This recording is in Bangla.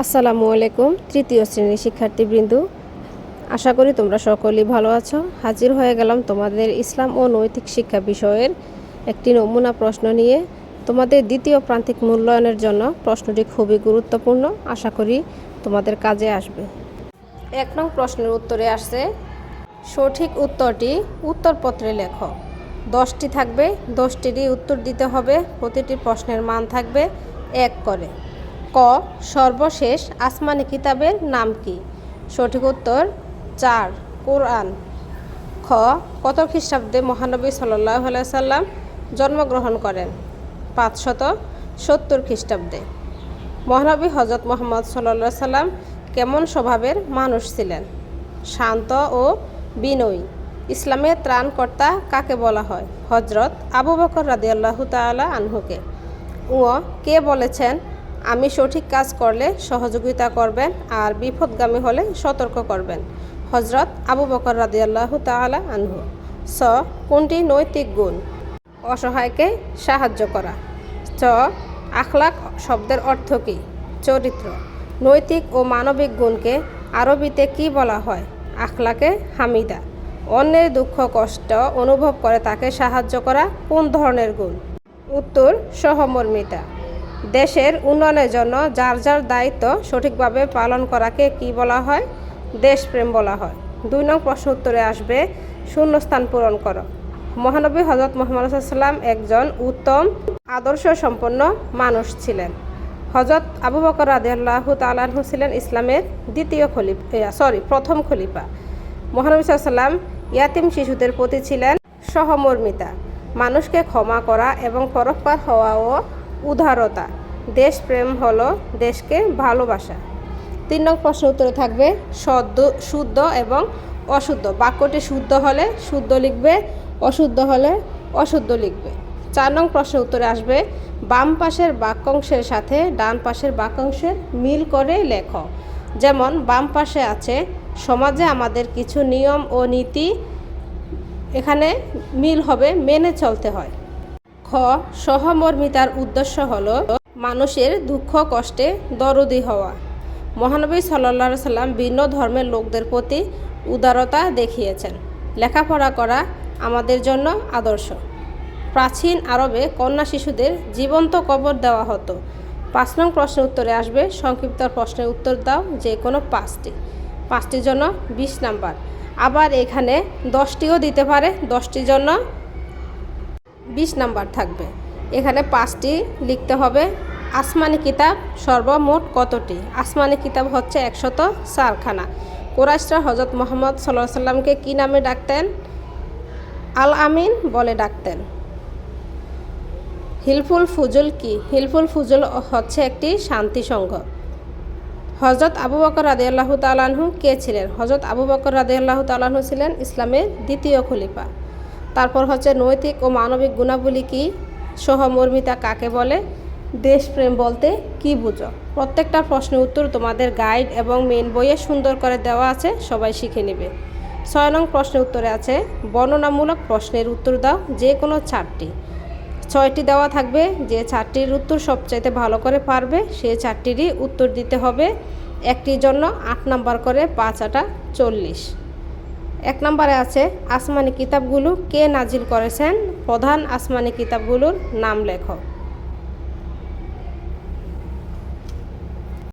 আসসালামু আলাইকুম, তৃতীয় শ্রেণির শিক্ষার্থীবৃন্দু। আশা করি তোমরা সকলেই ভালো আছো। হাজির হয়ে গেলাম তোমাদের ইসলাম ও নৈতিক শিক্ষা বিষয়ের একটি নমুনা প্রশ্ন নিয়ে। তোমাদের দ্বিতীয় প্রান্তিক মূল্যায়নের জন্য প্রশ্নটি খুবই গুরুত্বপূর্ণ। আশা করি তোমাদের কাজে আসবে। এক নং প্রশ্নের উত্তরে আসছে, সঠিক উত্তরটি উত্তরপত্রে লেখো। দশটি থাকবে, দশটিরই উত্তর দিতে হবে। প্রতিটি প্রশ্নের মান থাকবে এক করে। ক, সর্বশেষ আসমানি কিতাবের নাম কি? সঠিক উত্তর, চার, কোরআন। খ, কত খ্রিস্টাব্দে মহানবী সাল্লাহ সাল্লাম জন্মগ্রহণ করেন? পাঁচশত সত্তর খ্রিস্টাব্দে। মহানবী হজরত মোহাম্মদ সাল্লা সাল্লাম কেমন স্বভাবের মানুষ ছিলেন? শান্ত ও বিনয়ী। ইসলামের ত্রাণকর্তা কাকে বলা হয়? হজরত আবু বকর রাদিয়াল্লাহু তাআলা আনহুকে। ও কে বলেছেন আমি সঠিক কাজ করলে সহযোগিতা করবেন আর বিপদগামী হলে সতর্ক করবেন। হজরত আবু বকর রাদিয়াল্লাহু তাআলা আনহু। স কোনটি নৈতিক গুণ? অসহায়কে সাহায্য করা। চ, আখলাক শব্দের অর্থ কী? চরিত্র। নৈতিক ও মানবিক গুণকে আরবিতে কি বলা হয়? আখলাকে হামিদা। অন্যের দুঃখ, কষ্ট অনুভব করে তাকে সাহায্য করা কোন ধরনের গুণ? উত্তর, সহমর্মিতা। দেশের উন্নয়নের জন্য যার যার দায়িত্ব সঠিকভাবে পালন করাকে কি বলা হয়? দেশপ্রেম বলা হয়। দুই নং প্রশ্ন উত্তরে আসবে, শূন্যস্থান পূরণ করো। মহানবী হজরত মোহাম্মদ সাল্লাম একজন উত্তম আদর্শ সম্পন্ন মানুষ ছিলেন। হজরত আবু বকর রাদিয়াল্লাহু তালাহু ছিলেন ইসলামের দ্বিতীয় খলিফা সরি, প্রথম খলিফা। মহানবী সাল্লাম ইয়াতিম শিশুদের প্রতি ছিলেন সহমর্মিতা। মানুষকে ক্ষমা করা এবং পরস্পর হওয়া ও উদারতা। দেশপ্রেম হলো দেশকে ভালোবাসা। তিন নং প্রশ্ন উত্তরে থাকবে, সদ্য, শুদ্ধ এবং অশুদ্ধ। বাক্যটি শুদ্ধ হলে শুদ্ধ লিখবে, অশুদ্ধ হলে অশুদ্ধ লিখবে। চার নং প্রশ্ন উত্তরে আসবে, বাম পাশের বাক্যাংশের সাথে ডান পাশের বাক্যাংশের মিল করে লেখো। যেমন, বাম পাশে আছে, সমাজে আমাদের কিছু নিয়ম ও নীতি, এখানে মিল হবে, মেনে চলতে হয়। খ সহমর্মিতার উদ্দেশ্য হল মানুষের দুঃখ, কষ্টে দরদি হওয়া। মহানবী সাল্লা সাল্লাম ভিন্ন ধর্মের লোকদের প্রতি উদারতা দেখিয়েছেন। লেখাপড়া করা আমাদের জন্য আদর্শ। প্রাচীন আরবে কন্যা শিশুদের জীবন্ত কবর দেওয়া হতো। পাঁচ নং প্রশ্নের উত্তরে আসবে, সংক্ষিপ্ত প্রশ্নের উত্তর দাও যে কোনো পাঁচটি। পাঁচটির জন্য বিশ নাম্বার। আবার এখানে দশটিও দিতে পারে, দশটির জন্য বিশ নাম্বার থাকবে। এখানে পাঁচটি লিখতে হবে। আসমানি কিতাব সর্বমোট কতটি? আসমানি কিতাব হচ্ছে একশত চারখানা কোরাইশরা হজরত মোহাম্মদ সাল্লাহ সাল্লামকে কী নামে ডাকতেন? আল আমিন বলে ডাকতেন। হিলফুল ফুজুল কি? হিলফুল ফুজুল হচ্ছে একটি শান্তি সংঘ হজরত আবু বকর রাদিয়াল্লাহ তালাহু কে ছিলেন? হজরত আবু বকর রাদিয়াল্লাহ তালাহু ছিলেন ইসলামের দ্বিতীয় খলিফা। তারপর হচ্ছে নৈতিক ও মানবিক গুণাবলী কি সহমর্মিতা কাকে বলে? দেশপ্রেম বলতে কি বুঝো? প্রত্যেকটা প্রশ্নের উত্তর তোমাদের গাইড এবং মেন বইয়ে সুন্দর করে দেওয়া আছে, সবাই শিখে নেবে। ছয় নং প্রশ্নের উত্তরে আছে, বর্ণনামূলক প্রশ্নের উত্তর দাও যে কোনো চারটি। ছয়টি দেওয়া থাকবে, যে চারটির উত্তর সবচাইতে ভালো করে পারবে, সে চারটিরই উত্তর দিতে হবে। একটির জন্য আট নাম্বার করে পাঁচ আটা চল্লিশ। এক নম্বরে আছে আসমানি কিতাবগুলো কে নাজিল করেছেন? প্রধান আসমানি কিতাবগুলোর নাম লেখো।